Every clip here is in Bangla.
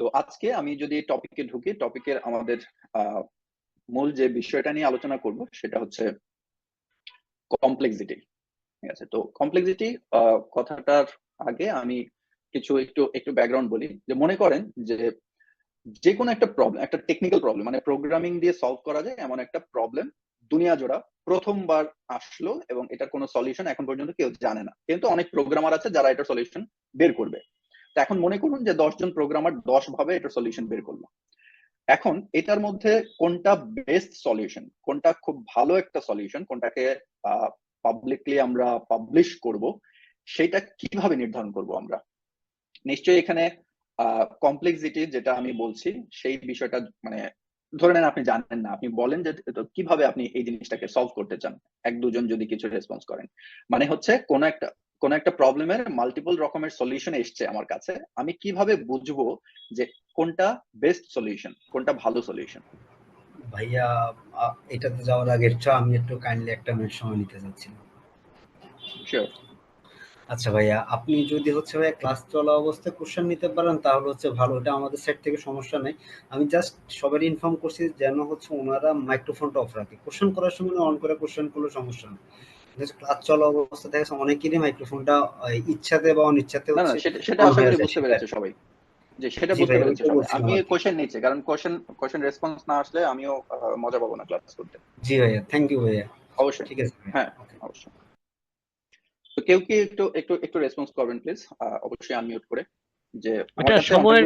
তো আজকে আমি যদি টপিকে ঢুকি টপিকের আমাদের মূল যে বিষয়টা নিয়ে আলোচনা করব সেটা হচ্ছে কমপ্লেক্সিটি ঠিক আছে? তো কমপ্লেক্সিটি কথাটার আগে আমি কিছু একটু একটু ব্যাকগ্রাউন্ড বলি। যে মনে করেন যে যে কোনো একটা প্রবলেম একটা টেকনিক্যাল প্রবলেম মানে প্রোগ্রামিং দিয়ে সলভ করা যায় এমন একটা প্রবলেম দুনিয়া জোড়া প্রথমবার আসলো এবং এটার কোনো সলিউশন এখন পর্যন্ত কেউ জানে না। কিন্তু অনেক প্রোগ্রামার আছে যারা এটার সলিউশন বের করবে। এখন মনে করুন যে দশজন প্রোগ্রামার দশ ভাবে এটা সলিউশন বের করল। এখন এটার মধ্যে কোনটা বেস্ট সলিউশন কোনটা খুব ভালো একটা সলিউশন কোনটাকে পাবলিকলি আমরা পাবলিশ করব, সেটা কীভাবে নির্ধারণ করব আমরা? নিশ্চয়ই এখানে কমপ্লেক্সিটি যেটা আমি বলছি, সেই বিষয়টা মানে ধরে নেন আপনি জানেন না, আপনি বলেন যে কীভাবে আপনি এই জিনিসটাকে সলভ করতে চান? এক দুজন যদি কিছু রেসপন্স করেন। মানে হচ্ছে কোন একটা কোন একটা প্রবলেমের মাল্টিপল রকমের সলিউশন এসছে আমার কাছে আমি কীভাবে বুঝব যে কোনটা বেস্ট সলিউশন কোনটা ভালো সলিউশন ভাইয়া এটাতে যাওয়ার আগে আমি একটু কাইন্ডলি একটা মিনিট সময় নিতে চাচ্ছিলাম। শিওর আচ্ছা ভাইয়া আপনি যদি হচ্ছে ভাইয়া ক্লাস চলা অবস্থায় কোশ্চেন নিতে পারেন তাহলে হচ্ছে ভালো এটা আমাদের সেট থেকে সমস্যা নেই। আমি জাস্ট সবারই ইনফর্ম করছি যেন হচ্ছে ওনারা মাইক্রোফোনটা অফ রাখে। কোশ্চেন করার সময় অন করে কোশ্চেন করলে সমস্যা নেই। ক্লাস চলা অবস্থা দেখা অনেকেরই মাইক্রোফোনটা ইচ্ছাতে বা অনিচ্ছাতে না সেটা সেটা বুঝতে পেরেছে সবাই। যে সেটা বুঝতে পেরেছে আমি কোশ্চেন নিচ্ছি কারণ কোশ্চেন কোশ্চেন রেসপন্স না আসলে আমিও মজা পাবো না ক্লাস করতে। জি ভাইয়া থ্যাংক ইউ ভাইয়া। অবশ্যই। ঠিক আছে হ্যাঁ অবশ্যই। তো কেউ কি একটু একটু একটু রেসপন্স করবেন প্লিজ অবশ্যই আনমিউট করে। যে এটা সময়ের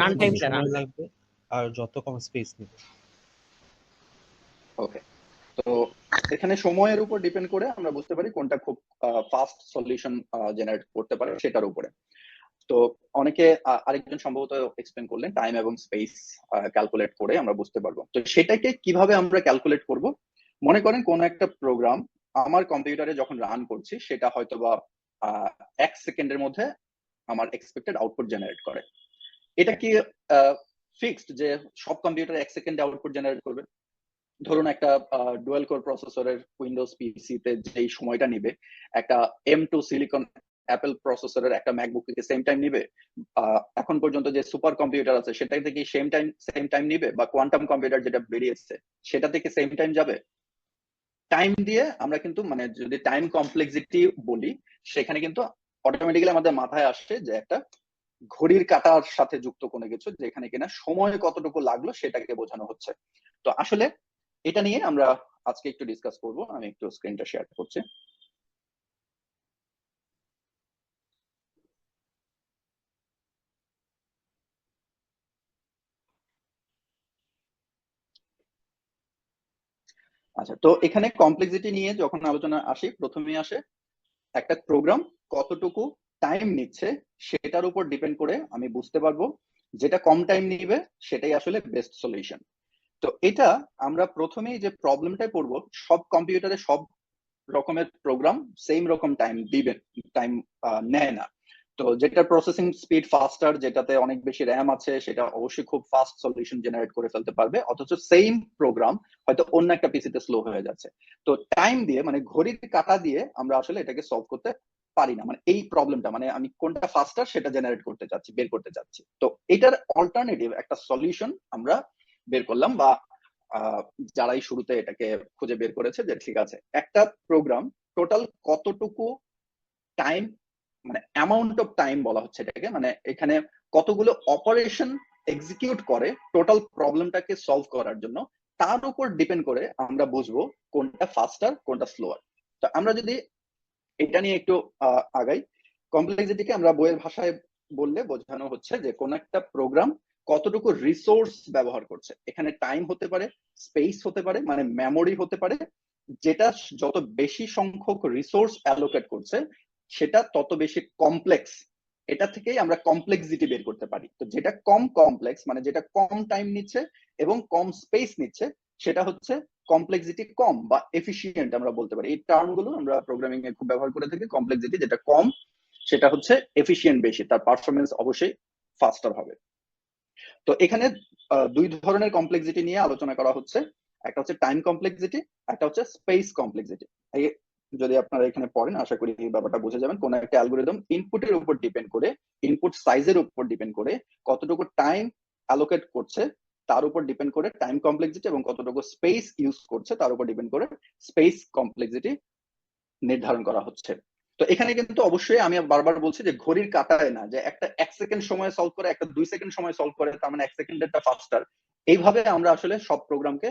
রান টাইম লাগবে আর যত কম স্পেস নেবে। তো এখানে সময়ের উপর ডিপেন্ড করে আমরা বুঝতে পারি কোনটা খুব ফাস্ট সলিউশন জেনারেট করতে পারে সেটার উপরে। তো অনেকে আরেকজন সম্ভবত এক্সপ্লেন করলেন টাইম এবং স্পেস ক্যালকুলেট করে আমরা বুঝতে পারব। তো সেটাকে কীভাবে আমরা ক্যালকুলেট করব? মনে করেন কোন একটা প্রোগ্রাম আমার কম্পিউটারে যখন রান করছি, সেটা হয়তো বা এক সেকেন্ডের মধ্যে আমার এক্সপেক্টেড আউটপুট জেনারেট করে। এটা কি ফিক্সড যে সব কম্পিউটার এক সেকেন্ডে আউটপুট জেনারেট করবে? ধরুন একটা ডুয়েল কোর প্রসেসরের উইন্ডোজ পিসিতে যেই সময়টা নিবে, একটা এম টু সিলিকন অ্যাপেল প্রসেসরের একটা ম্যাকবুক থেকে সেম টাইম নিবে এখন পর্যন্ত যে সুপার কম্পিউটার আছে সেটা থেকে সেম টাইম সেম টাইম নিবে বা কোয়ান্টাম কম্পিউটার যেটা বেরিয়েছে, সেটা থেকে সেম টাইম যাবে? টাইম দিয়ে আমরা কিন্তু মানে যদি টাইম কমপ্লেক্সিটি বলি, সেখানে কিন্তু অটোমেটিক্যালি আমাদের মাথায় আসছে যে একটা ঘড়ির কাটার সাথে যুক্ত কোনো কিছু, যেখানে কিনা সময় কতটুকু লাগল সেটাকে বোঝানো হচ্ছে। তো আসলে এটা নিয়ে আমরা আজকে একটু ডিসকাস করব। আমি একটু স্ক্রিনটা শেয়ার করছি। আচ্ছা তো এখানে কমপ্লেক্সিটি নিয়ে যখন আলোচনা আসি, প্রথমে আসে একটা প্রোগ্রাম কতটুকু টাইম নিচ্ছে, সেটার উপর ডিপেন্ড করে আমি বুঝতে পারব। যেটা কম টাইম নিবে, সেটাই আসলে বেস্ট সলিউশন তো এটা আমরা প্রথমেই যে প্রবলেমটাই পড়ব, সব কম্পিউটারে সব রকমের প্রোগ্রাম সেম রকম টাইম দিবে টাইম নেয় না। তো যেটা প্রসেসিং স্পিড ফাস্টার যেটাতে অনেক বেশি র্যাম আছে, সেটা অবশ্যই খুব ফাস্ট সলিউশন জেনারেট করে ফেলতে পারবে। অথচ সেম প্রোগ্রাম হয়তো অন্য একটা পিসিতে স্লো হয়ে যাচ্ছে। তো টাইম দিয়ে মানে ঘড়ির কাটা দিয়ে আমরা আসলে এটাকে সলভ করতে পারি না। মানে এই প্রবলেমটা মানে আমি কোনটা ফাস্টার সেটা জেনারেট করতে চাচ্ছি, বের করতে চাচ্ছি। তো এটার অল্টারনেটিভ একটা সলিউশন আমরা বের করলাম বা যারাই শুরুতে এটাকে খুঁজে বের করেছে যে ঠিক আছে, একটা প্রোগ্রাম টোটাল কতটুকু টাইম মানে অ্যামাউন্ট অফ টাইম বলা হচ্ছে এটাকে মানে এখানে কতগুলো অপারেশন এক্সিকিউট করে টোটাল প্রবলেমটাকে সলভ করার জন্য, তার উপর ডিপেন্ড করে আমরা বুঝব কোনটা ফাস্টার কোনটা স্লোয়ার তো আমরা যদি এটা নিয়ে একটু আগাই কমপ্লেক্সিটিকে আমরা বইয়ের ভাষায় বললে বোঝানো হচ্ছে যে কোন একটা প্রোগ্রাম কতটুকু রিসোর্স ব্যবহার করছে। এখানে টাইম হতে পারে স্পেস হতে পারে মানে মেমোরি হতে পারে। যেটা যত বেশি সংখ্যক রিসোর্স অ্যালোকেট করছে, সেটা তত বেশি কমপ্লেক্স এটা থেকেই আমরা কমপ্লেক্সিটি বের করতে পারি। তো যেটা কম কমপ্লেক্স মানে যেটা কম টাইম নিচ্ছে এবং কম স্পেস নিচ্ছে, সেটা হচ্ছে কমপ্লেক্সিটি কম বা এফিসিয়েন্ট আমরা বলতে পারি। এই টার্মগুলো আমরা প্রোগ্রামিং এ খুব ব্যবহার করে থাকি কমপ্লেক্সিটি যেটা কম, সেটা হচ্ছে এফিসিয়েন্ট বেশি, তার পারফরমেন্স অবশ্যই ফাস্টার হবে। তো এখানে দুই ধরনের কমপ্লেক্সিটি নিয়ে আলোচনা করা হচ্ছে। একটা হচ্ছে টাইম কমপ্লেক্সিটি একটা হচ্ছে স্পেস কমপ্লেক্সিটি যদি আপনারা এখানে পড়েন, আশা করি এই ব্যাপারটা বুঝে যাবেন। কোন একটা অ্যালগোরিদম ইনপুটের উপর ডিপেন্ড করে ইনপুট সাইজের উপর ডিপেন্ড করে কতটুকু টাইম অ্যালোকেট করছে, তার উপর ডিপেন্ড করে টাইম কমপ্লেক্সিটি এবং কতটুকু স্পেস ইউজ করছে, তার উপর ডিপেন্ড করে স্পেস কমপ্লেক্সিটি নির্ধারণ করা হচ্ছে। তো এখানে কিন্তু অবশ্যই আমি বারবার বলছি যে ঘড়ির কাটায় না, যে একটা এক সেকেন্ড সময় সলভ করে, একটা দুই সেকেন্ড সময় সলভ করে, তার মানে এক সেকেন্ড সেকেন্ডেরটা ফাস্টার এইভাবে আমরা আসলে সব প্রোগ্রামকে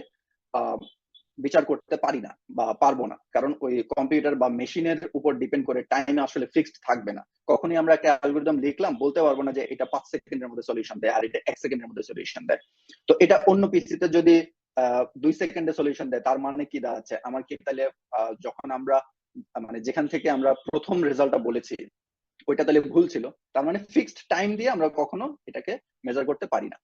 বিচার করতে পারি না বা পারব না। কারণ ওই কম্পিউটার বা মেশিনের উপর ডিপেন্ড করে টাইম আসলে ফিক্সড থাকবে না। কখনই আমরা একটা অ্যালগোরিদম লিখলাম, বলতে পারব না যে এটা পাঁচ সেকেন্ডের মধ্যে সলিউশন দেয়, আর এটা এক সেকেন্ডের মধ্যে সলিউশন দেয়। তো এটা অন্য পিসিতে যদি দুই সেকেন্ডে সলিউশন দেয়, তার মানে কি দাঁড়াচ্ছে? আমার কি তাহলে যখন আমরা মানে যেখান থেকে আমরা প্রথম রেজাল্টটা বলেছি, ওইটা তাহলে ভুল ছিল। তার মানে ফিক্সড টাইম দিয়ে আমরা কখনো এটাকে মেজার করতে পারি না।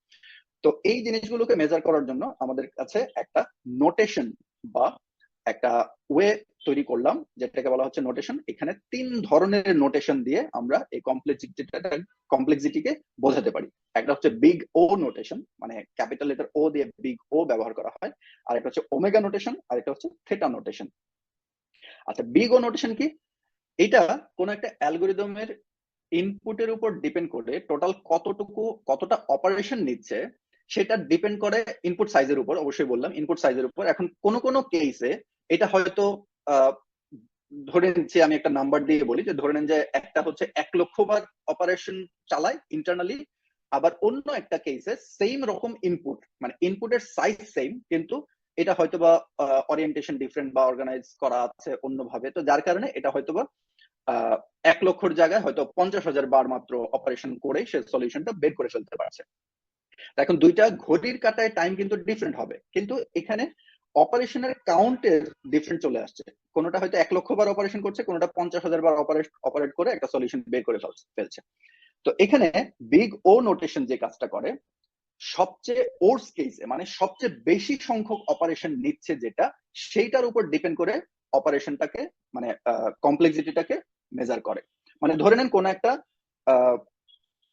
তো এই জিনিসগুলোকে মেজার করার জন্য আমাদের কাছে একটা নোটেশন বা একটা ওয়ে তৈরি করলাম, যেটাকে বলা হচ্ছে নোটেশন এখানে তিন ধরনের নোটেশন দিয়ে আমরা এই কমপ্লেক্সিটিটা কমপ্লেক্সিটিকে বোঝাতে পারি। একটা হচ্ছে বিগ ও নোটেশন মানে ক্যাপিটাল লেটার ও দিয়ে বিগ ও ব্যবহার করা হয়। আর একটা হচ্ছে ওমেগা নোটেশন আর একটা হচ্ছে থেটা নোটেশন আচ্ছা বিগ ও নোটেশন কি? এটা কোন একটা অ্যালগোরিদমের ইনপুটের উপর ডিপেন্ড করে টোটাল কতটুকু, কতটা অপারেশন নিচ্ছে, সেটা ডিপেন্ড করে ইনপুট সাইজের উপর, অবশ্যই বললাম ইনপুট সাইজের উপর। এখন কোন কোন কেসে এটা হয়তো ধরে নিচ্ছি আমি একটা নাম্বার দিয়ে বলি, যে ধরে নেন যে একটা হচ্ছে এক লক্ষ বার অপারেশন চালায় ইন্টারনালি আবার অন্য একটা কেসে সেম রকম ইনপুট মানে ইনপুটের সাইজ সেম কিন্তু এটা হয়তো বা অরিয়েন্টেশন ডিফারেন্ট বা অর্গানাইজ করা আছে অন্যভাবে। তো যার কারণে এটা হয়তো বা এক লক্ষর জায়গায় হয়তো পঞ্চাশ হাজার বার মাত্র অপারেশন করে সে সলিউশনটা বের করে ফেলতে পারছে। এখন দুইটা ঘড়ির কাটায় টাইম কিন্তু ডিফারেন্ট হবে। কিন্তু এখানে অপারেশনের কাউন্টের ডিফারেন্ট চলে আসছে। কোনোটা হয়তো এক লক্ষ বার অপারেশন করছে, কোনোটা পঞ্চাশ হাজার বার অপারেট করে একটা সলিউশন বের করে ফেলছে। তো এখানে বিগ ও নোটেশন যে কাজটা করে সবচেয়ে ওর্স কেসে মানে সবচেয়ে বেশি সংখ্যক অপারেশন নিচ্ছে যেটা, সেইটার উপর ডিপেন্ড করে অপারেশনটাকে মানে কমপ্লেক্সিটিটাকে মেজার করে। মানে ধরে নেন কোন একটা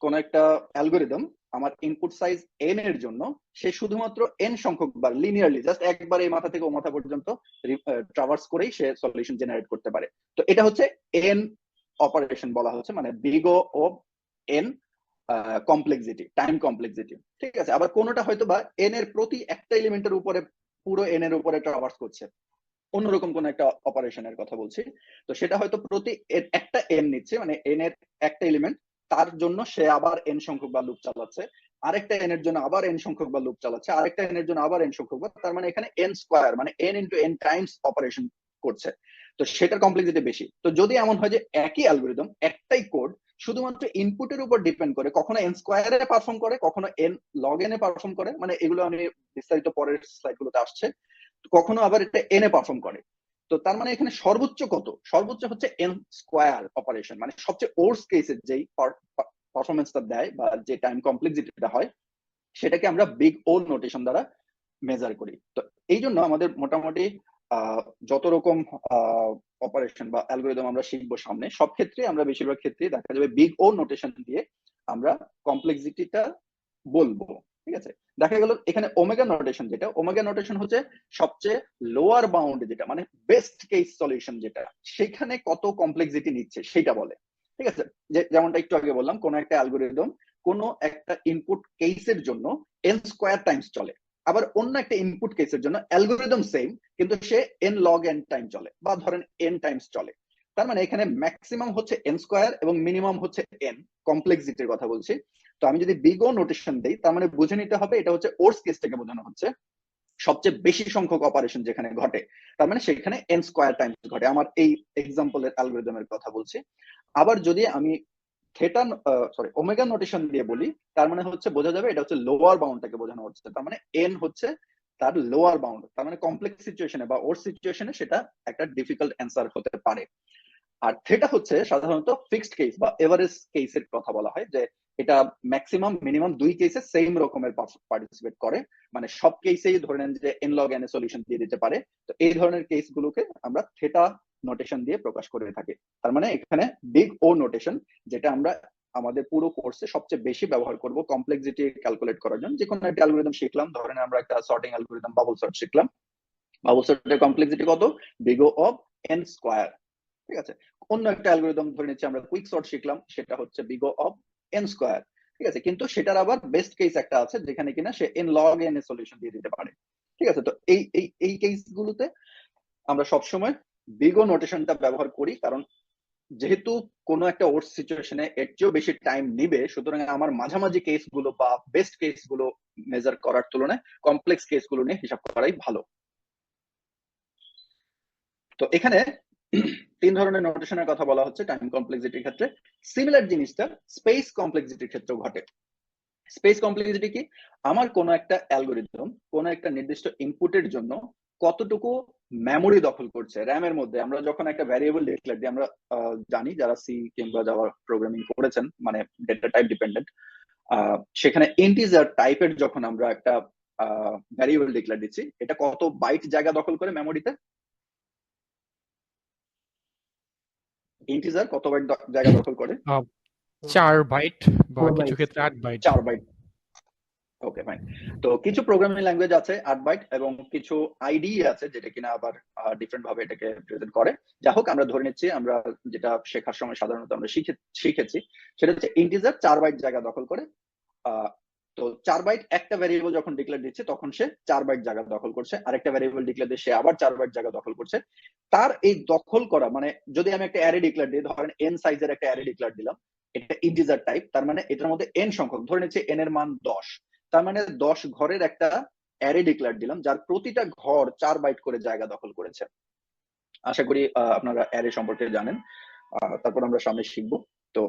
কোন একটা অ্যালগোরিদম আমার ইনপুট সাইজ এন এর জন্য, সে শুধুমাত্র এন সংখ্যক বার লিনিয়ারলি জাস্ট একবার এই মাথা থেকে ও মাথা পর্যন্ত ট্রাভার্স করেই সে সলিউশন জেনারেট করতে পারে। তো এটা হচ্ছে এন অপারেশন বলা হচ্ছে মানে বিগো ও এন কমপ্লেক্সিটি টাইম কমপ্লেক্সিটি ঠিক আছে? আবার কোনোটা হয়তো বা এন এর প্রতি একটা এলিমেন্টের উপরে, পুরো এন এর উপরে ট্রাভার্স করছে। অন্যরকম কোন একটা অপারেশনের কথা বলছি। তো সেটা হয়তো প্রতি একটা এন নিচ্ছে মানে এন এর একটা এলিমেন্ট তার জন্য সে আবার এন সংখ্যক বার লুপ চালাচ্ছে। আরেকটা এন এর জন্য আবার এন সংখ্যক বার লুপ চালাচ্ছে। আরেকটা এন এর জন্য আবার এন সংখ্যক বার তার মানে এখানে এন স্কোয়ার মানে n into n times operation করছে। তো সেটার কমপ্লেক্সিটি বেশি। তো যদি এমন হয় যে একই অ্যালগোরিদম একটাই কোড শুধুমাত্র ইনপুটের উপর ডিপেন্ড করে, কখনো এন স্কোয়ারে পারফর্ম করে, কখনো এন লগ এন এ পারফর্ম করে মানে এগুলো আমি বিস্তারিত পরের স্লাইড গুলোতে আসছে। কখনো আবার এটা এন এ পারফর্ম করে। তো তার মানে এখানে সর্বোচ্চ কত? সর্বোচ্চ হচ্ছে এন স্কোয়ার অপারেশন মানে সবচেয়ে ওর্স কেসের যেই পারফরমেন্সটা দেয় বা যে টাইম কমপ্লেক্সিটিটা হয়, সেটাকে আমরা বিগ ও নোটেশন দ্বারা মেজার করি। তো এই জন্য আমাদের মোটামুটি যত রকম অপারেশন বা অ্যালগোরিদম আমরা শিখব সামনে। সব ক্ষেত্রে আমরা বেশিরভাগ ক্ষেত্রে দেখা যাবে বিগ ও নোটেশন দিয়ে আমরা কমপ্লেক্সিটিটা বলব, ঠিক আছে? দেখা গেল এখানে ওমেগা নোটেশন যেটা ওমেগা নোটেশন হচ্ছে সবচেয়ে লোয়ার বাউন্ড যেটা মানে বেস্ট কেস সলিউশন যেটা। সেখানে কত কমপ্লেক্সিটি নিচ্ছে সেটা বলে, ঠিক আছে? যে যেমনটা একটু আগে বললাম, কোন একটা অ্যালগোরিদম কোন একটা ইনপুট কেসের জন্য এন স্কোয়ার টাইমস চলে। আবার অন্য একটা ইনপুট কেসের জন্য অ্যালগোরিদম সেম কিন্তু সে এন লগ এন টাইম চলে, বা ধরেন এন টাইমস চলে। তার মানে এখানে ম্যাক্সিমাম হচ্ছে এন স্কোয়ার এবং মিনিমাম হচ্ছে এন কমপ্লেক্সিটির কথা বলছি। তো আমি যদি বিগ নোটেশন দিই, তার মানে বুঝে নিতে হবে এটা হচ্ছে ওর্স কেসটাকে বোঝানো হচ্ছে, সবচেয়ে বেশি সংখ্যক অপারেশন যেখানে ঘটে। তার মানে সেখানে এন স্কোয়ার টাইমস ঘটে, আমার এই এক্সাম্পলের অ্যালগোরিদমের কথা বলছি। আবার যদি আমি থেটা সরি ওমেগা নোটেশন দিয়ে বলি, তার মানে হচ্ছে বোঝা যাবে এটা হচ্ছে লোয়ার বাউন্ডটাকে বোঝানো হচ্ছে। তার মানে এন হচ্ছে তার লোয়ার বাউন্ড তার মানে কমপ্লেক্স সিচুয়েশনে বা ওর সিচুয়েশনে সেটা একটা ডিফিকাল্ট অ্যান্সার হতে পারে। আর থেটা হচ্ছে সাধারণত ফিক্সড কেস বা এভারেজ কেসের কথা বলা হয়, যে এটা ম্যাক্সিমাম মিনিমাম দুই কেসে সেম রকমের পার্টিসিপেট করে। মানে সব কেসেই ধরে নেন যে এনলগ এন সলিউশন দিয়ে দিতে পারে। তো এই ধরনের কেস গুলোকে আমরা থেটা নোটেশন দিয়ে প্রকাশ করে থাকে। তার মানে এখানে বিগ ও নোটেশন যেটা আমরা আমাদের পুরো কোর্সে সবচেয়ে বেশি ব্যবহার করব কমপ্লেক্সিটি ক্যালকুলেট করার জন্য। যে কোনো একটা অ্যালগোরিদম শিখলাম, ধরেন আমরা একটা সর্টিং অ্যালগোরিদম বাবল সর্ট শিখলাম। বাবল সর্টের কমপ্লেক্সিটি কত? Big O of n square ঠিক আছে? অন্য একটা অ্যালগোরিদম ধরে নিচ্ছি, আমরা কুইক সর্ট শিখলাম, সেটা হচ্ছে বিগো অফ এন স্কোয়ার ঠিক আছে? কিন্তু সেটার আবার বেস্ট কেস একটা আছে, যেখানে কিনা সে এন লগ এন এ সলিউশন দিয়ে দিতে পারে। ঠিক আছে? তো এই এই এই কেস গুলোতে আমরা সবসময় বিগো নোটেশনটা ব্যবহার করি, কারণ যেহেতু কোনো একটা ওর সিচুয়েশনে এর চেয়েও বেশি টাইম নিবে, সুতরাং আমার মাঝামাঝি কেসগুলো বা বেস্ট কেসগুলো মেজার করার তুলনায় কমপ্লেক্স কেসগুলো নিয়ে হিসাব করাই ভালো। তো এখানে তিন ধরনের নোটেশনের কথা বলা হচ্ছে টাইম কমপ্লেক্সিটির ক্ষেত্রে। সিমিলার জিনিসটা স্পেস কমপ্লেক্সিটির ক্ষেত্রে ঘটে। স্পেস কমপ্লেক্সিটি কি? আমার কোনো একটা অ্যালগোরিদম কোনো একটা নির্দিষ্ট ইনপুটের জন্য কতটুকু মেমোরি দখল করছে র্যামের মধ্যে। আমরা যখন একটা ভ্যারিয়েবল ডিক্লেয়ার দিই আমরা জানি যারা সি কিংবা যারা প্রোগ্রামিং করেছেন মানে ডেটা টাইপ ডিপেন্ডেন্ট সেখানে ইন্টিজার টাইপের যখন আমরা একটা ভ্যারিয়েবল ডিক্লেয়ার দিচ্ছি এটা কত বাইট জায়গা দখল করে মেমোরিতে ইন্টিজার কত বাইট জায়গা দখল করে? চার বাইট বা কিছু ক্ষেত্রে আট বাইট চার বাইট ওকে ফাইন তো কিছু প্রোগ্রামিং ল্যাঙ্গুয়েজ আছে আট বাইট এবং কিছু আইডি আছে, যেটা কিনা আবার ডিফারেন্ট ভাবে এটাকে প্রেজেন্ট করে। যা হোক, আমরা ধরে নিচ্ছি, আমরা যেটা শেখার সময় সাধারণত আমরা শিখে, শিখেছি, সেটা হচ্ছে ইন্টিজার চার বাইট জায়গা দখল করে। তো চার বাইট একটা ভ্যারিয়েবল যখন ডিক্লেয়ার দিচ্ছে, তখন সে চার বাইট জায়গা দখল করছে। আরেকটা ভ্যারিয়েবল ডিক্লেয়ার দিয়ে সে আবার চার বাইট জায়গা দখল করছে। তার এই দখল করা মানে যদি আমি একটা অ্যারে ডিক্লেয়ার দিই, ধরেন এন সাইজের একটা অ্যারে ডিক্লেয়ার দিলাম, এটা ইন্টিজার টাইপ তার মানে এটার মধ্যে এন সংখ্যক, ধরে নিচ্ছে এন এর মান দশ। তার মানে দশ ঘরের একটা অ্যারে ডিক্লেয়ার দিলাম, যার প্রতিটা ঘর চার বাইট করে জায়গা দখল করেছে। আশা করি আপনারা অ্যারে সম্পর্কে জানেন। তারপর আমরা সামনে শিখব। তো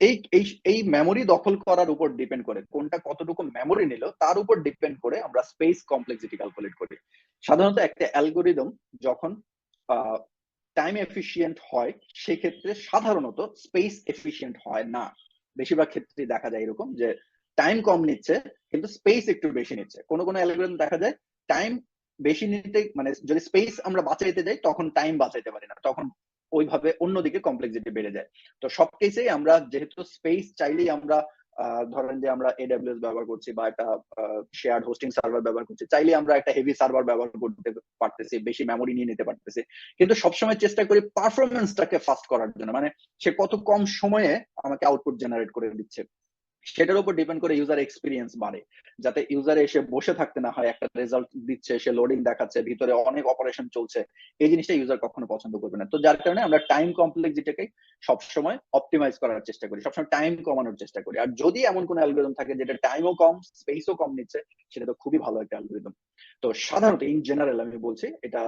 এই এই এই মেমোরি দখল করার উপর ডিপেন্ড করে কোনটা কতটুকু মেমোরি নিল, তার উপর ডিপেন্ড করে আমরা স্পেস কমপ্লেক্সিটি ক্যালকুলেট করি। সাধারণত একটা অ্যালগোরিদম যখন টাইম এফিশিয়েন্ট হয়, সেক্ষেত্রে সাধারণত স্পেস এফিশিয়েন্ট হয় না। বেশিরভাগ ক্ষেত্রে দেখা যায় এরকম যে টাইম কম নিচ্ছে, কিন্তু স্পেস একটু বেশি নিচ্ছে। কোনো কোনো অ্যালগোরিদম দেখা যায় টাইম বেশি নিতে মানে যদি স্পেস আমরা বাঁচাইতে যাই, তখন টাইম বাঁচাইতে পারি না। তখন ওইভাবে অন্যদিকে কমপ্লেক্সিটি বেড়ে যায়। তো সব কেসেই আমরা যেহেতু স্পেস চাইলেই আমরা ধরেন যে আমরা এডব্লিউএস ব্যবহার করছি বা একটা শেয়ার্ড হোস্টিং সার্ভার ব্যবহার করছি চাইলে আমরা একটা হেভি সার্ভার ব্যবহার করতে পারতেছি, বেশি মেমোরি নিয়ে নিতে পারতেছি। কিন্তু সবসময় চেষ্টা করি পারফরমেন্সটাকে ফাস্ট করার জন্য মানে সে কত কম সময়ে আমাকে আউটপুট জেনারেট করে দিচ্ছে। সেটার উপর ডিপেন্ড করে ইউজার এক্সপিরিয়েন্স বাড়ে। যাতে ইউজার এসে বসে থাকতে না হয়, একটা রেজাল্ট দিচ্ছে, সে লোডিং দেখাচ্ছে, ভিতরে অনেক অপারেশন চলছে, এই জিনিসটা ইউজার কখনো পছন্দ করবে না। তো যার কারণে আমরা টাইম কমপ্লেক্সিটিকে সবসময় অপটিমাইজ করার চেষ্টা করি, সবসময় টাইম কমানোর চেষ্টা করি। আর যদি এমন কোনো অ্যালগোরিদম থাকে যেটা টাইমও কম স্পেসও কম নিচ্ছে, সেটা তো খুবই ভালো একটা অ্যালগোরিদম তো সাধারণত ইন জেনারেল আমি বলছি, এটা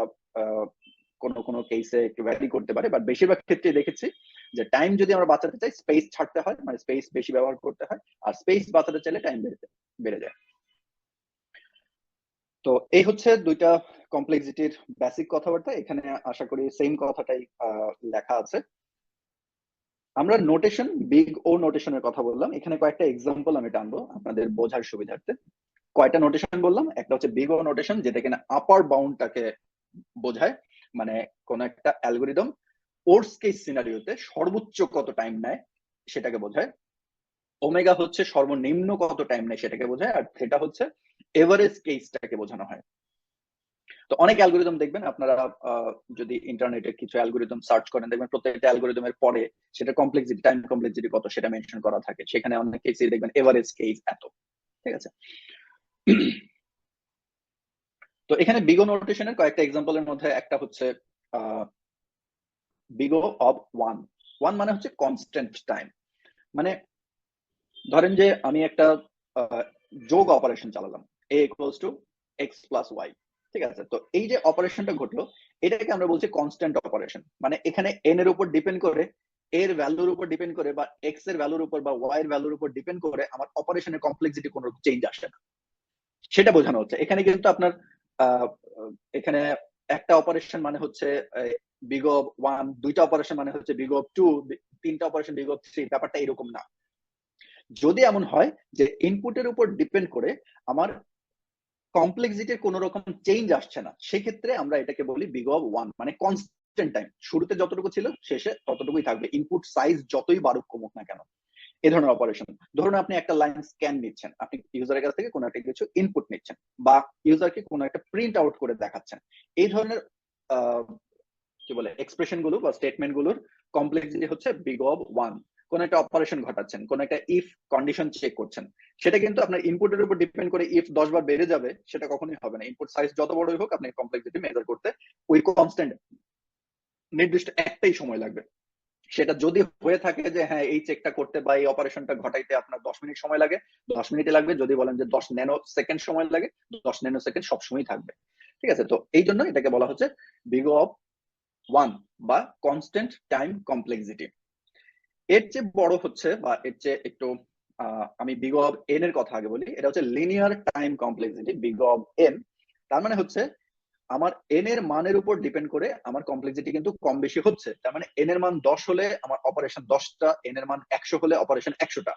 কোনো কোনো কেসে একটু ভ্যারি করতে পারে বাট বেশিরভাগ ক্ষেত্রে দেখেছি যে টাইম যদি আমরা বাঁচাতে চাই স্পেস ছাড়তে হয় মানে স্পেস বেশি ব্যবহার করতে হয়, আর স্পেস বাঁচাতে চাইলে টাইম বেড়ে বেড়ে যায়। তো এই হচ্ছে দুইটা কমপ্লেক্সিটির বেসিক কথাবার্তা। এখানে আশা করি সেম কথাটাই লেখা আছে। আমরা নোটেশন বিগ ও নোটেশনের কথা বললাম। এখানে কয়েকটা এক্সাম্পল আমি টানবো আপনাদের বোঝার সুবিধার্থে। কয়টা নোটেশন বললাম? একটা হচ্ছে বিগ ও নোটেশন যেটা কিনা আপার বাউন্ডটাকে বোঝায় মানে কোন একটা অ্যালগোরিদম ওর্স কেস সিনারিওতে সর্বোচ্চ কত টাইম নেয় সেটাকে বোঝায়। ওমেগা হচ্ছে সর্বনিম্ন কত টাইম নেয় সেটাকে বোঝায় আর থিটা হচ্ছে এভারেজ কেসটাকে বোঝানো হয়। তো অনেক অ্যালগোরিদম দেখবেন, আপনারা যদি ইন্টারনেটে কিছু অ্যালগোরিদম সার্চ করেন, দেখবেন প্রত্যেকটা অ্যালগোরিদমের পরে সেটা কমপ্লেক্সিটি টাইম কমপ্লেক্সিটি কত সেটা মেনশন করা থাকে। সেখানে অনেক কেসই দেখবেন এভারেজ কেস এত, ঠিক আছে? তো এখানে বিগো নোটেশনের কয়েকটা এক্সাম্পলের মধ্যে একটা হচ্ছে বিগো অফ ওয়ান। ওয়ান মানে হচ্ছে কনস্ট্যান্ট টাইম মানে ধরেন যে আমি একটা যোগ operation চালালাম। A equals to X plus Y ঠিক আছে? তো এই যে অপারেশনটা ঘটলো, এটাকে আমরা বলছি কনস্ট্যান্ট অপারেশন মানে এখানে এন এর উপর ডিপেন্ড করে, এর ভ্যালুর উপর ডিপেন্ড করে বা এক্সের ভ্যালুর উপর বা ওয়াই এর ভ্যালুর উপর ডিপেন্ড করে আমার অপারেশনের কমপ্লেক্সিটি কোনো চেঞ্জ আসে না। সেটা বোঝানো হচ্ছে। এখানে কিন্তু আপনার এখানে একটা অপারেশন মানে হচ্ছে বিগ অফ ওয়ান দুইটা অপারেশন মানে হচ্ছে বিগ অফ টু তিনটা অপারেশন বিগ অফ থ্রি ব্যাপারটা এরকম না। যদি এমন হয় যে ইনপুটের উপর ডিপেন্ড করে আমার কমপ্লেক্সিটির কোন রকম চেঞ্জ আসছে না, সেক্ষেত্রে আমরা এটাকে বলি বিগ অফ ওয়ান মানে কনস্ট্যান্ট টাইম শুরুতে যতটুকু ছিল, শেষে ততটুকুই থাকবে। ইনপুট সাইজ যতই বাড়ুক কমুক না কেন। এই ধরনের অপারেশন ধরুন আপনি একটা লাইন স্ক্যান নিচ্ছেন, আপনি ইউজারের কাছ থেকে কোনো একটা কিছু ইনপুট নিচ্ছেন বা ইউজারকে কোনো একটা প্রিন্ট আউট করে দেখাচ্ছেন। এই ধরনের কি বলে এক্সপ্রেশনগুলো বা স্টেটমেন্টগুলোর কমপ্লেক্সিটি হচ্ছে বিগ অব ওয়ান কোন একটা অপারেশন ঘটাচ্ছেন, কোন একটা ইফ কন্ডিশন চেক করছেন, সেটা কিন্তু আপনার ইনপুটের উপর ডিপেন্ড করে ইফ দশ বার বেড়ে যাবে, সেটা কখনোই হবে না। ইনপুট সাইজ যত বড়ই হোক আপনি কমপ্লেক্সিটি মেজার করতে ওই কনস্ট্যান্ট নির্দিষ্ট একটাই সময় লাগবে। সেটা যদি হয়ে থাকে যে হ্যাঁ এই চেকটা করতে বা এই অপারেশনটা ঘটাইতে আপনার দশ মিনিট সময় লাগে, দশ মিনিটে লাগবে। যদি বলেন যে দশ ন্যানো সেকেন্ড সময় লাগে, দশ ন্যানো সেকেন্ড সবসময় থাকবে। ঠিক আছে? তো এই জন্য এটাকে বলা হচ্ছে বিগ অফ ওয়ান বা কনস্ট্যান্ট টাইম কমপ্লেক্সিটি এর চেয়ে বড় হচ্ছে বা এর চেয়ে একটু আমি বিগ অফ এন এর কথা আগে বলি, এটা হচ্ছে linear time complexity big of n তার মানে হচ্ছে আমার এন এর মানের উপর ডিপেন্ড করে আমার কমপ্লেক্সিটি কিন্তু কম বেশি হচ্ছে। তার মানে এন এর মান দশ হলে আমার অপারেশন দশটা এন এর মান একশো হলে অপারেশন একশোটা।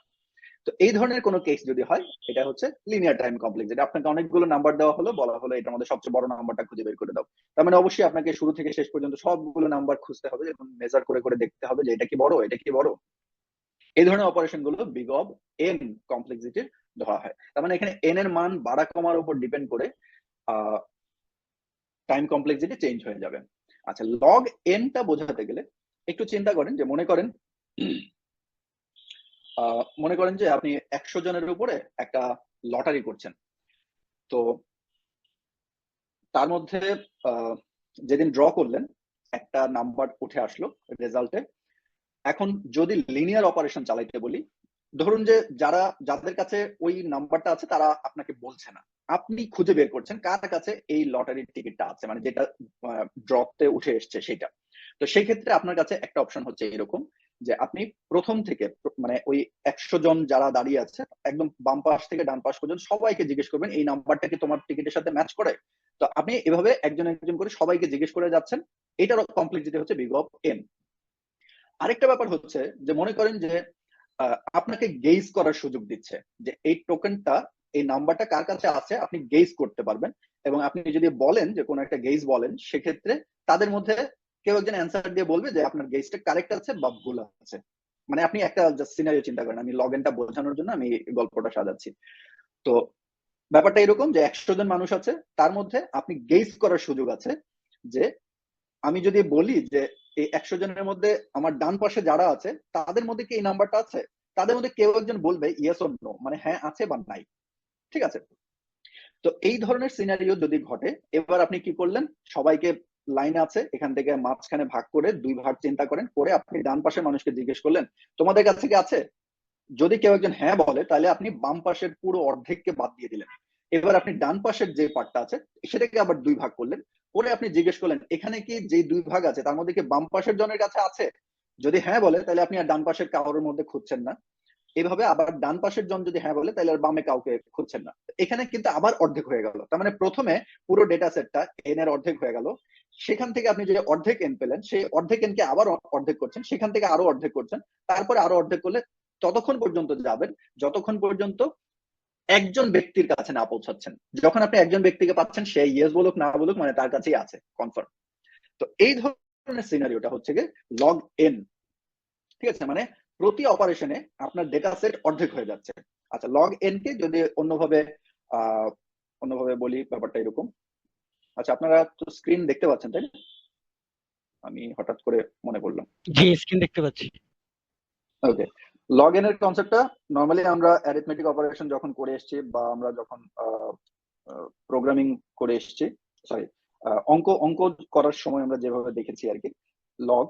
তো এই ধরনের কোনো কেস যদি হয়, এটা হচ্ছে লিনিয়ার টাইম কমপ্লেক্সিটি আপনাকে অনেকগুলো নাম্বার দেওয়া হলো, বলা হলো এটার মধ্যে সবচেয়ে বড় নাম্বারটা খুঁজে বের করে দাও। তার মানে অবশ্যই আপনাকে শুরু থেকে শেষ পর্যন্ত সবগুলো নাম্বার খুঁজতে হবে এবং মেজার করে করে দেখতে হবে যে এটা কি বড়, এটা কি বড়। এই ধরনের অপারেশনগুলো বিগ অফ এন কমপ্লেক্সিটির ধরা হয়। তার মানে এখানে এন এর মান বাড়া কমার উপর ডিপেন্ড করে টাইম কমপ্লেক্সিটি চেঞ্জ হয়ে যাবে। আচ্ছা লগ এনটা বোঝাতে গেলে একটু চিন্তা করেন যে মনে করেন মনে করেন যে আপনি একশো জনের উপরে একটা লটারি করছেন। তো তার মধ্যে যেদিন ড্র করলেন, একটা নাম্বার উঠে আসলো রেজাল্টে এখন যদি লিনিয়ার অপারেশন চালাইতে বলি, ধরুন যে যারা, যাদের কাছে ওই নাম্বারটা আছে, তারা আপনাকে বলছে না। আপনি খুঁজে বের করছেন কার কাছে এই লটারির টিকিটটা আছে মানে যেটা ড্রপতে উঠে এসছে সেটা। তো সেই ক্ষেত্রে আপনার কাছে একটা অপশন হচ্ছে এরকম যে আপনি প্রথম থেকে মানে ওই একশো জন যারা দাঁড়িয়ে আছে, একদম বাম পাশ থেকে ডান পাশ পর্যন্ত সবাইকে জিজ্ঞেস করবেন, এই নাম্বারটা কি তোমার টিকিটের সাথে ম্যাচ করে? তো আপনি এভাবে একজন একজন করে সবাইকে জিজ্ঞেস করে যাচ্ছেন। এটার কমপ্লেক্সিটি হচ্ছে বিগ অফ এন আরেকটা ব্যাপার হচ্ছে যে মনে করেন যে আপনাকে গেইজ করার সুযোগ দিচ্ছে যে এই টোকেনটা এই নাম্বারটা কার কাছে আছে আপনি গেইজ করতে পারবেন। এবং আপনি যদি বলেন যে কোনো একটা গেইজ বলেন, সেক্ষেত্রে তাদের মধ্যে কেউ একজন অ্যান্সার দিয়ে বলবে যে আপনার গেইজটা কারেক্ট আছে বা ভুল আছে। মানে আপনি একটা সিনারিও চিন্তা করেন, আমি লগইনটা বোঝানোর জন্য আমি গল্পটা সাজাচ্ছি। তো ব্যাপারটা এরকম যে একশো জন মানুষ আছে, তার মধ্যে আপনি গেইজ করার সুযোগ আছে যে আমি যদি বলি যে এই একশো জনের মধ্যে আমার ডান পাশে যারা আছে, তাদের মধ্যে কি এই নাম্বারটা আছে? তাদের মধ্যে কেউ একজন বলবে ইয়েস অর নো মানে হ্যাঁ আছে বা নাই। ঠিক আছে? তো এই ধরনের সিনারিও যদি ঘটে, এবার আপনি কি করলেন? সবাইকে লাইন আছে, এখান থেকে মাঝখানে ভাগ করে দুই ভাগ চিন্তা করেন, করে আপনি ডান পাশের মানুষকে জিজ্ঞেস করলেন, তোমাদের কাছে কি আছে? যদি কেউ একজন হ্যাঁ বলে, তাহলে আপনি বাম পাশের পুরো অর্ধেককে বাদ দিয়ে দিলেন। এবার আপনি ডান পাশের যে পার্টটা আছে, সেটাকে আবার দুই ভাগ করলেন, করে আপনি জিজ্ঞেস করলেন, এখানে কি যে দুই ভাগ আছে, তার মধ্যে কি বাম পাশের জনের কাছে আছে? যদি হ্যাঁ বলে, তাহলে আপনি আর ডান পাশের কারোর মধ্যে খুঁজছেন না। এভাবে আবার ডান পাশের জন যদি হ্যাঁ বলে, তাহলে আর বামে কাউকে খুঁজছেন না। এখানে কিন্তু আবার অর্ধেক হয়ে গেল। তার মানে প্রথমে পুরো ডেটা সেটটা এন এর অর্ধেক হয়ে গেল। সেখান থেকে আপনি যে অর্ধেক এন পেলেন, সেই অর্ধেক এনকে আবার অর্ধেক করছেন, সেখান থেকে আরও অর্ধেক করছেন। তারপরে আরও অর্ধেক করলে ততক্ষণ পর্যন্ত যাবেন, যতক্ষণ পর্যন্ত একজন ব্যক্তির কাছে না পৌঁছাচ্ছেন। যখন আপনি একজন ব্যক্তিকে পাচ্ছেন, সে ইয়েস বলুক, না বলুক মানে তার কাছেই আছে কনফার্ম তো এই ধরনের সিনারিওটা হচ্ছে গিয়ে লগ এন ঠিক আছে? মানে প্রতি অপারেশনে আপনার ডেটা সেট অর্ধেক হয়ে যাচ্ছে। আচ্ছা লগ এন কে যদি অন্যভাবে আহ অন্যভাবে বলি ব্যাপারটা এরকম। আচ্ছা আপনারা তো স্ক্রিন দেখতে পাচ্ছেন তাই না? আমি হঠাৎ করে মনে করলাম জি স্ক্রিন দেখতে পাচ্ছি। ওকে লগ এন এর কনসেপ্টটা নর্মালি আমরা অ্যারিথমেটিক অপারেশন যখন করে এসেছি বা আমরা যখন প্রোগ্রামিং করে এসেছি সরি অঙ্ক অঙ্ক করার সময় আমরা যেভাবে দেখেছি আর কি লগ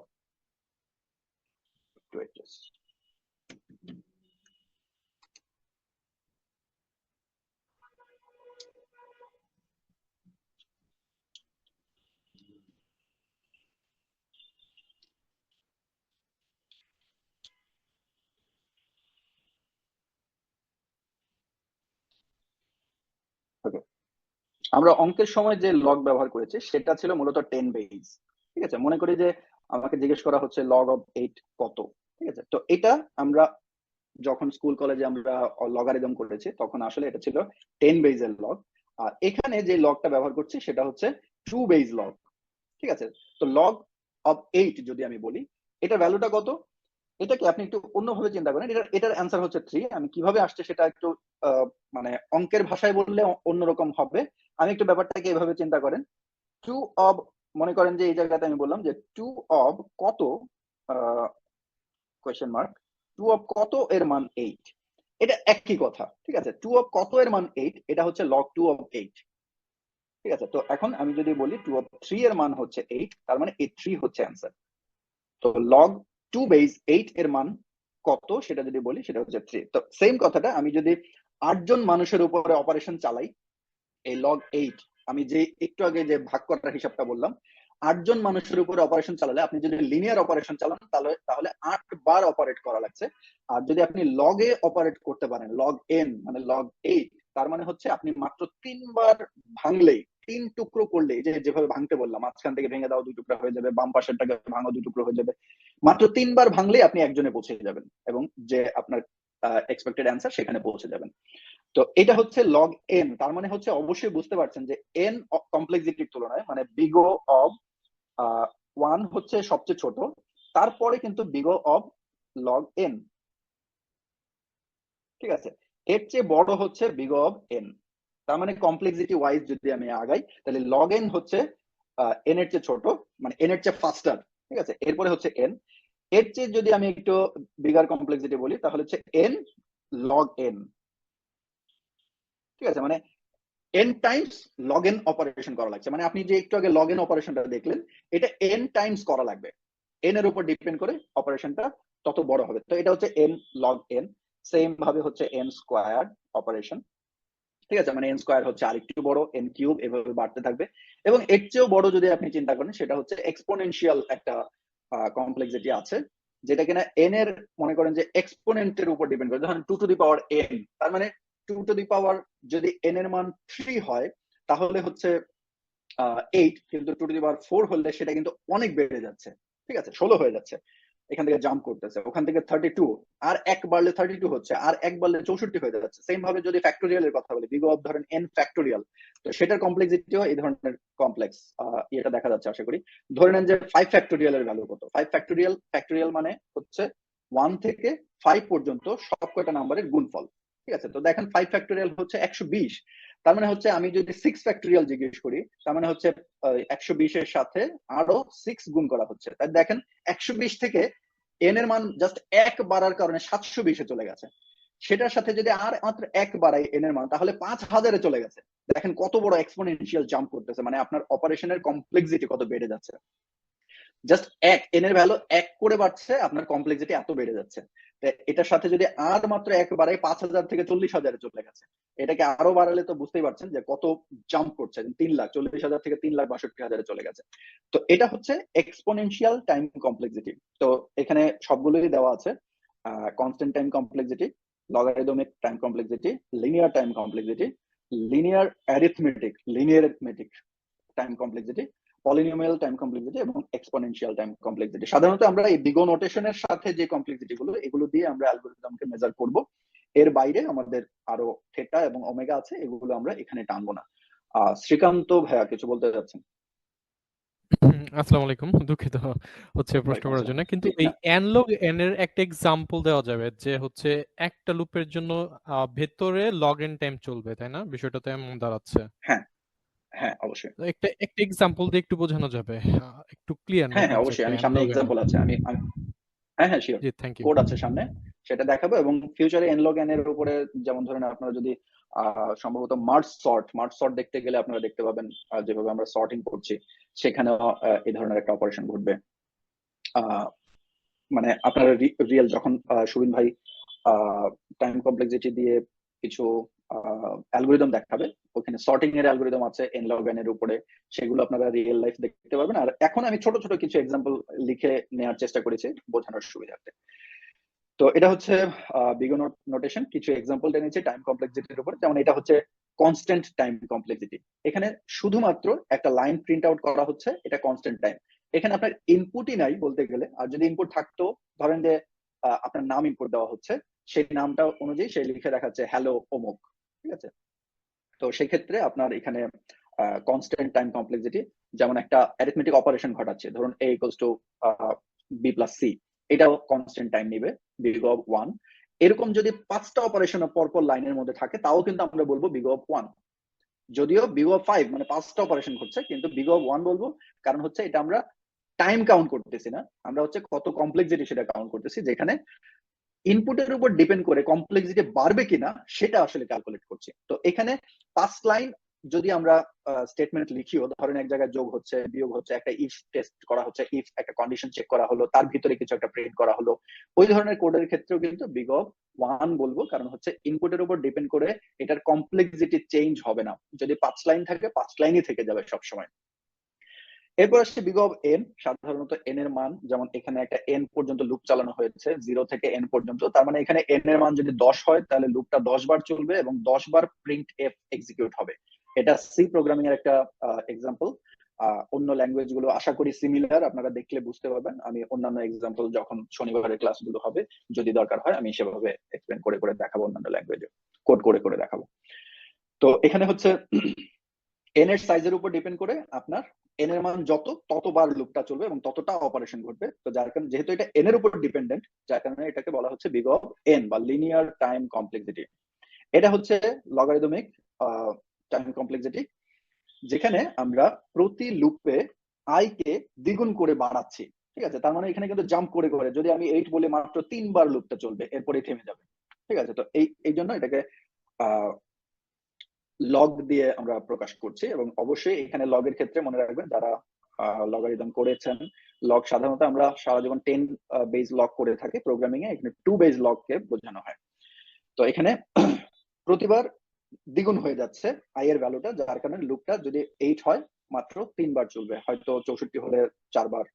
আমরা অঙ্কের সময় যে লগ ব্যবহার করেছি, সেটা ছিল মূলত টেন বেজ ঠিক আছে? মনে করি যে আমাকে জিজ্ঞেস করা হচ্ছে লগ অফ এইট কত? তো এটা আমরা যখন স্কুল কলেজে আমরা লগারিদম করেছি, তখন আসলে এটা ছিল টেন বেজের লগ আর এখানে যে লগটা ব্যবহার করছি, সেটা হচ্ছে টু বেজ লগ ঠিক আছে? তো লগ অফ এইট যদি আমি বলি, এটার ভ্যালুটা কত? এটাকে আপনি একটু অন্যভাবে চিন্তা করেন, এটার এটার অ্যান্সার হচ্ছে থ্রি আমি কীভাবে আসছে সেটা একটু মানে অঙ্কের ভাষায় বললে অন্যরকম হবে। আমি একটু ব্যাপারটাকে এভাবে চিন্তা করেন। টু অব মনে করেন যে এই জায়গাতে আমি বললাম যে টু অব কত কোয়েশ্চেন মার্ক টু অব কত এর মান এইট এটা একই কথা, ঠিক আছে? টু অব কত এর মান এইট এটা হচ্ছে লগ টু অব এইট ঠিক আছে? তো এখন আমি যদি বলি টু অব থ্রি এর মান হচ্ছে এইট তার মানে এই থ্রি হচ্ছে অ্যান্সার তো লগ টু বেস এইট এর মান কত? সেটা যদি বলি, সেটা হচ্ছে থ্রি তো সেম কথাটা, আমি যদি আটজন মানুষের উপরে অপারেশন চালাই, এই লগ এইট আমি যে একটু আগে যে ভাগ করার হিসাবটা বললাম আটজন মানুষের উপরে অপারেশন চালালে, আপনি যদি লিনিয়ার অপারেশন চালান, তাহলে তাহলে আট বার অপারেট করা লাগছে। আর যদি আপনি লগে অপারেট করতে পারেন লগ এন মানে লগ এইট তার মানে হচ্ছে আপনি মাত্র তিনবার ভাঙলেই, তিন টুকরো করলেই, যে যেভাবে ভাঙতে বললাম, মাঝখান থেকে ভেঙে দাও দুই টুকরা হয়ে যাবে, বাম পাশেরটাকে ভাঙো দুই টুকরো হয়ে যাবে, মাত্র তিনবার ভাঙলেই আপনি একজনে পৌঁছে যাবেন এবং যে আপনার এক্সপেক্টেড অ্যান্সার সেখানে পৌঁছে যাবেন। তো এটা হচ্ছে লগ এন তার মানে হচ্ছে অবশ্যই বুঝতে পারছেন যে এন কমপ্লেক্সিটির তুলনায় মানে বিগো অব ওয়ান হচ্ছে সবচেয়ে ছোট, তারপরে কিন্তু বিগো অব লগ এন ঠিক আছে? এর চেয়ে বড় হচ্ছে বিগো অব এন তার মানে কমপ্লেক্সিটি ওয়াইজ যদি আমি আগাই, তাহলে লগ এন হচ্ছে এন এর চেয়ে ছোট মানে এন এর চেয়ে ফাস্টার ঠিক আছে? এরপরে হচ্ছে এন এর চেয়ে যদি আমি একটু বিগার কমপ্লেক্সিটি বলি, তাহলে হচ্ছে এন লগ এন ঠিক আছে? মানে n times log n operation করা লাগছে। মানে আপনি যে একটু আগে লগ এন অপারেশনটা দেখলেন, এটা এন টাইমস করা লাগবে। এন এর উপর ডিপেন্ড করে অপারেশনটা তত বড় হবে। তো এটা হচ্ছে এন লগ এন সেম ভাবে হচ্ছে এন স্কোয়ার অপারেশন ঠিক আছে? মানে এন স্কোয়ার হচ্ছে আরেকটু বড় এন কিউব এভাবে বাড়তে থাকবে। এবং এর চেয়েও বড় যদি আপনি চিন্তা করেন, সেটা হচ্ছে এক্সপোনেনশিয়াল একটা কমপ্লেক্সিটি আছে, যেটা কিনা এন এর মনে করেন যে এক্সপোনেন্টের উপর ডিপেন্ড করে। ধরেন two to the power n তার মানে টু টু দি পাওয়ার যদি এন এর মান থ্রি হয়, তাহলে হচ্ছে এইট কিন্তু two to the power four হলে সেটা কিন্তু অনেক বেড়ে যাচ্ছে। ঠিক আছে? ষোলো হয়ে যাচ্ছে। এখান থেকে জাম্প করতেছে। ওখান থেকে থার্টি টু আর এক বাড়লে থার্টি টু হচ্ছে। আর এক বাড়লে চৌষট্টি হয়ে যাচ্ছে। সেম ভাবে যদি ফ্যাক্টোরিয়াল এর কথা বলি বিগো অফ ধরেন এন ফ্যাক্টোরিয়াল তো সেটার কমপ্লেক্সিটিও এই ধরনের কমপ্লেক্স এটা দেখা যাচ্ছে, আশা করি। ধরে নেন যে ফাইভ ফ্যাক্টোরিয়াল এর ভ্যালু কত। ফাইভ ফ্যাক্টোরিয়াল ফ্যাক্টোরিয়াল মানে হচ্ছে ওয়ান থেকে ফাইভ পর্যন্ত সব কয়টা নাম্বারের গুণফল। ঠিক আছে? তো দেখেন ফাইভ ফ্যাক্টোরিয়াল হচ্ছে একশো বিশ। তার মানে হচ্ছে আমি যদি সিক্স ফ্যাক্টোরিয়াল জিজ্ঞেস করি, তার মানে হচ্ছে একশো বিশের সাথে আরও সিক্স গুণ করা হচ্ছে। তাই দেখেন একশো বিশ থেকে এন এর মান জাস্ট এক বাড়ার কারণে সাতশো বিশে চলে গেছে। সেটার সাথে যদি আর মাত্র এক বাড়াই এন এর মান, তাহলে পাঁচ হাজারে চলে গেছে। দেখেন কত বড় এক্সপোনেনশিয়াল জাম্প করতেছে মানে আপনার অপারেশনের কমপ্লেক্সিটি কত বেড়ে যাচ্ছে। জাস্ট এক এন এর ভ্যালু এক করে বাড়ছে, আপনার কমপ্লেক্সিটি এত বেড়ে যাচ্ছে। এটার সাথে যদি আর মাত্র একবারে পাঁচ হাজার থেকে চল্লিশ হাজারে চলে গেছে, এটাকে আরও বাড়ালে তো বুঝতেই পারছেন যে কত জাম্প করছে তিন লাখ, চল্লিশ হাজার থেকে তিন লাখ বাষট্টি হাজারে চলে গেছে। তো এটা হচ্ছে এক্সপোনেনশিয়াল টাইম কমপ্লেক্সিটি তো এখানে সবগুলোই দেওয়া আছে constant time complexity logarithmic time complexity linear time complexity linear arithmetic linear arithmetic time complexity polynomial time complexity এবং এক্সপোনেনশিয়াল টাইম কমপ্লেক্সিটি সাধারণত আমরা এই বিগো নোটেশনের সাথে যে কমপ্লেক্সিটি গুলো এগুলো দিয়ে আমরা অ্যালগোরিদমকে মেজার করব। এর বাইরে আমাদের আরও থেটা এবং ওমেগা আছে এগুলো আমরা এখানে টানবো না। শ্রীকান্ত ভাইয়া কিছু বলতে যাচ্ছেন আসসালামু আলাইকুম। দুঃখিত হচ্ছে প্রশ্ন করার জন্য। কিন্তু এই এন লগ এন এর একটা এক্সাম্পল দেওয়া যাবে যে হচ্ছে একটা লুপের জন্য ভেতরে লগ এন টাইম চলবে তাই না? বিষয়টা তো এমন দাঁড়াচ্ছে। হ্যাঁ। হ্যাঁ অবশ্যই। একটা একটা এক্সাম্পল দিয়ে একটু বোঝানো যাবে। একটু ক্লিয়ার হ্যাঁ হ্যাঁ অবশ্যই আমি সামনে এক্সাম্পল আছে আমি হ্যাঁ হ্যাঁ শিওর জি থ্যাংক ইউ কোড আছে সামনে সেটা দেখাবো এবং ফিউচারে এনলগ এন এর উপরে যেমন ধরেন আপনারা যদি সম্ভবত মার্চ সর্ট মার্চ সর্ট দেখতে গেলে আপনারা দেখতে পাবেন যেভাবে আমরা সর্টিং করছি সেখানে এই ধরনের একটা অপারেশন ঘটবে। মানে আপনারা রিয়েল যখন সুবিন ভাই টাইম কমপ্লেক্সিটি দিয়ে কিছু অ্যালগোরিদম দেখাবে ওখানে সর্টিং এর অ্যালগোরিদম আছে এন এর উপরে। সেগুলো আপনারা রিয়েল লাইফ দেখতে পারবেন। আর এখন আমি ছোট ছোট কিছু এক্সাম্পল লিখে নেওয়ার চেষ্টা করেছি বোঝানোর সুবিধার্থে। তো এটা হচ্ছে বিগো নোটেশন কিছু এক্সাম্পল টেনেছি টাইম কমপ্লেক্সিটির উপর। যেমন এটা হচ্ছে কনস্ট্যান্ট টাইম কমপ্লেক্সিটি এখানে শুধুমাত্র একটা লাইন প্রিন্ট আউট করা হচ্ছে, এটা কনস্ট্যান্ট টাইম এখানে আপনার ইনপুটই নাই বলতে গেলে। আর যদি ইনপুট থাকতো, ধরেন যে আপনার নাম ইনপুট দেওয়া হচ্ছে, সেই নামটা অনুযায়ী সে লিখে দেখাচ্ছে হ্যালো অমুক। ঠিক আছে? তো সেই ক্ষেত্রে আপনার এখানে কনস্ট্যান্ট টাইম কমপ্লেক্সিটি যেমন একটা অ্যারিথমেটিক অপারেশন ঘটাচ্ছে, ধরুন A equals to B plus C এটাও কনস্ট্যান্ট টাইম নিবে বিগ অফ ওয়ান এরকম যদি পাঁচটা অপারেশন পরপর লাইনের মধ্যে থাকে, তাও কিন্তু আমরা বলব বিগ অফ ওয়ান যদিও বিগ অফ ফাইভ মানে পাঁচটা অপারেশন করছে কিন্তু বিগ অফ ওয়ান বলব, কারণ হচ্ছে এটা আমরা টাইম কাউন্ট করতেছি না। আমরা হচ্ছে কত কমপ্লেক্সিটি সেটা কাউন্ট করতেছি, যেখানে ইনপুটের উপর ডিপেন্ড করে কমপ্লেক্সিটি বাড়বে কিনা, সেটা আসলে ক্যালকুলেট করছি। তো এখানে পাঁচ লাইন যদি আমরা স্টেটমেন্ট লিখিও, ধরেন এক জায়গায় যোগ হচ্ছে, বিয়োগ হচ্ছে, একটা ইফ টেস্ট করা হচ্ছে ইফ একটা কন্ডিশন চেক করা হলো, তার ভিতরে কিছু একটা প্রিন্ট করা হলো, ওই ধরনের কোডের ক্ষেত্রেও কিন্তু বিগ অফ ওয়ান বলব, কারণ হচ্ছে ইনপুটের উপর ডিপেন্ড করে এটার কমপ্লেক্সিটি চেঞ্জ হবে না। যদি পাঁচ লাইন থাকে পাঁচ লাইনই থেকে যাবে সবসময়। এরপর আসছে বিগ অফ এন সাধারণত এন এর মান, যেমন এখানে একটা এন পর্যন্ত লুপ চালানো হয়েছে জিরো থেকে এন পর্যন্ত, তার মানে এখানে এন এর মান যদি দশ হয়, তাহলে লুপটা দশ বার চলবে এবং দশ বার প্রিন্ট এফ এক্সিকিউট হবে। এটা সি প্রোগ্রামিং এর একটা এক্সাম্পল অন্য ল্যাঙ্গুয়েজগুলো আশা করি সিমিলার আপনারা দেখলে বুঝতে পারবেন। আমি অন্যান্য এক্সাম্পল যখন শনিবারের ক্লাসগুলো হবে, যদি দরকার হয়, আমি সেভাবে এক্সপ্লেন করে করে দেখাবো অন্যান্য ল্যাঙ্গুয়েজে কোড করে করে দেখাবো। তো এখানে হচ্ছে এন এর সাইজের উপর ডিপেন্ড করে আপনার এন এর মান যত, ততবার লুপটা চলবে এবং ততটা অপারেশন ঘটবে। তো যার কারণে, যেহেতু এটা এন এর উপর ডিপেন্ডেন্ট যার কারণে এটাকে বলা হচ্ছে বিগ অফ এন বা লিনিয়ার টাইম কমপ্লেক্সিটি এটা হচ্ছে লগারিদমিক টাইম কমপ্লেক্সিটি যেখানে আমরা প্রতি লুপে আই কে দ্বিগুণ করে বাড়াচ্ছি। ঠিক আছে? তার মানে এখানে কিন্তু জাম্প করে করে, যদি আমি এইট বলে মাত্র তিনবার লুপটা চলবে এরপরে থেমে যাবে। ঠিক আছে? তো এই এই জন্য এটাকে লগ দিয়ে আমরা প্রকাশ করছি এবং অবশ্যই এখানে লগের ক্ষেত্রে মনে রাখবেন যারা লগারিদম করেছেন লগ সাধারণত আমরা সারা জীবন টেন বেজ লগ করে থাকি প্রোগ্রামিং এ, এখানে টু বেজ লগ কে বোঝানো হয়। তো এখানে প্রতিবার দ্বিগুণ হয়ে যাচ্ছে আই এর ভ্যালুটা যার কারণে লুপটা যদি এইট হয়, মাত্র তিনবার চলবে। হয়তো চৌষট্টি হলে চারবার,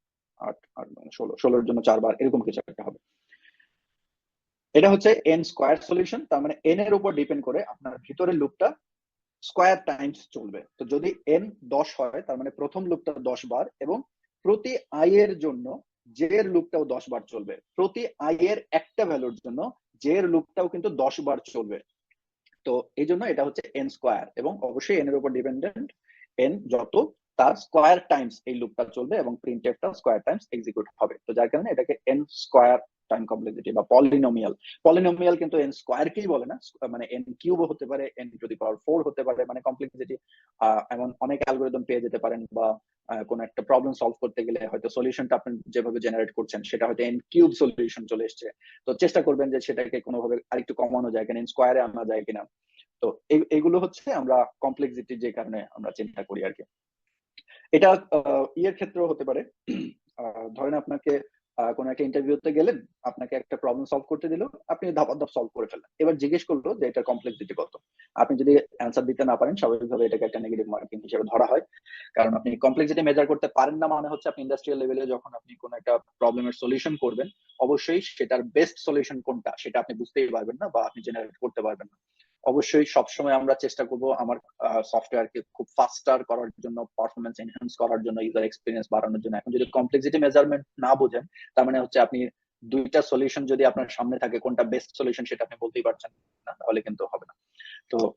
আট আট মানে ষোলো, ষোলোর জন্য চারবার, এরকম কিছু একটা হবে। এটা হচ্ছে এন স্কোয়ার সলিউশন তার মানে এন এর উপর ডিপেন্ড করে আপনার ভিতরের লুপটা স্কোয়ার টাইমস চলবে। তো যদি এন দশ হয়, তার মানে প্রথম লুপটা দশ বার এবং প্রতি আই এর জন্য জে এর লুপটাও দশ বার চলবে। প্রতি আই এর একটা ভ্যালুর জন্য জে এর লুপটাও কিন্তু দশ বার চলবে। তো এই জন্য এটা হচ্ছে এন স্কোয়ার এবং অবশ্যই এন এর উপর ডিপেন্ডেন্ট এন যত তার স্কোয়ার টাইমস এই লুপটা চলবে এবং প্রিন্ট এফটা স্কোয়ার টাইমস এক্সিকিউট হবে। তো যার কারণে এটাকে এন স্কোয়ার টাইম কমপ্লেক্সিটি বা পলিনোমিয়াল পলিনোমিয়াল কিন্তু এন স্কোয়ারকেই বলে না মানে এন কিউব হতে পারে n to the power four হতে পারে মানে কমপ্লেক্সিটি এমন অনেক অ্যালগোরিদম পেয়ে যেতে পারেন বা কোন একটা প্রবলেম সলভ করতে গেলে হয়তো সলিউশনটা আপনি যেভাবে জেনারেট করছেন, সেটা হয়তো এন কিউব সলিউশন চলে এসছে। তো চেষ্টা করবেন যে সেটাকে কোনোভাবে আরেকটু কমানো যায় কিনা এন স্কোয়ারে আনা যায় কিনা। তো এইগুলো হচ্ছে আমরা কমপ্লেক্সিটি যে কারণে আমরা চিন্তা করি আর কি। এটা ইয়ের ক্ষেত্রেও হতে পারে। ধরেন আপনাকে কোন একটা ইন্টারভিউতে গেলেন, আপনাকে একটা প্রবলেম সলভ করতে দিল, আপনি ধাপ ধাপ সলভ করে ফেললেন। এবার জিজ্ঞেস করল যে এটার কমপ্লেক্সিটি কত? আপনি যদি অ্যান্সার দিতে না পারেন, স্বাভাবিকভাবে এটাকে একটা নেগেটিভ মার্কিং হিসেবে ধরা হয়। কারণ আপনি কমপ্লেক্সিটি মেজার করতে পারেন না মানে হচ্ছে আপনি ইন্ডাস্ট্রিয়াল লেভেলে যখন আপনি কোন একটা প্রবলেমের সলিউশন করবেন, অবশ্যই সেটার বেস্ট সলিউশন কোনটা, সেটা আপনি বুঝতেই পারবেন না বা আপনি জেনারেট করতে পারবেন না। অবশ্যই সবসময় আমরা চেষ্টা করব আমার সফটওয়্যারকে খুব ফাস্টার করার জন্য পারফরমেন্স এনহ্যান্স করার জন্য ইউজার এক্সপিরিয়েন্স বাড়ানোর জন্য। এখন যদি কমপ্লেক্সিটি মেজারমেন্ট না বোঝেন, তার মানে হচ্ছে আপনি দুইটা সলিউশন যদি আপনার সামনে থাকে, কোনটা বেস্ট সলিউশন সেটা আপনি বলতেই পারছেন না, তাহলে কিন্তু হবে না। তো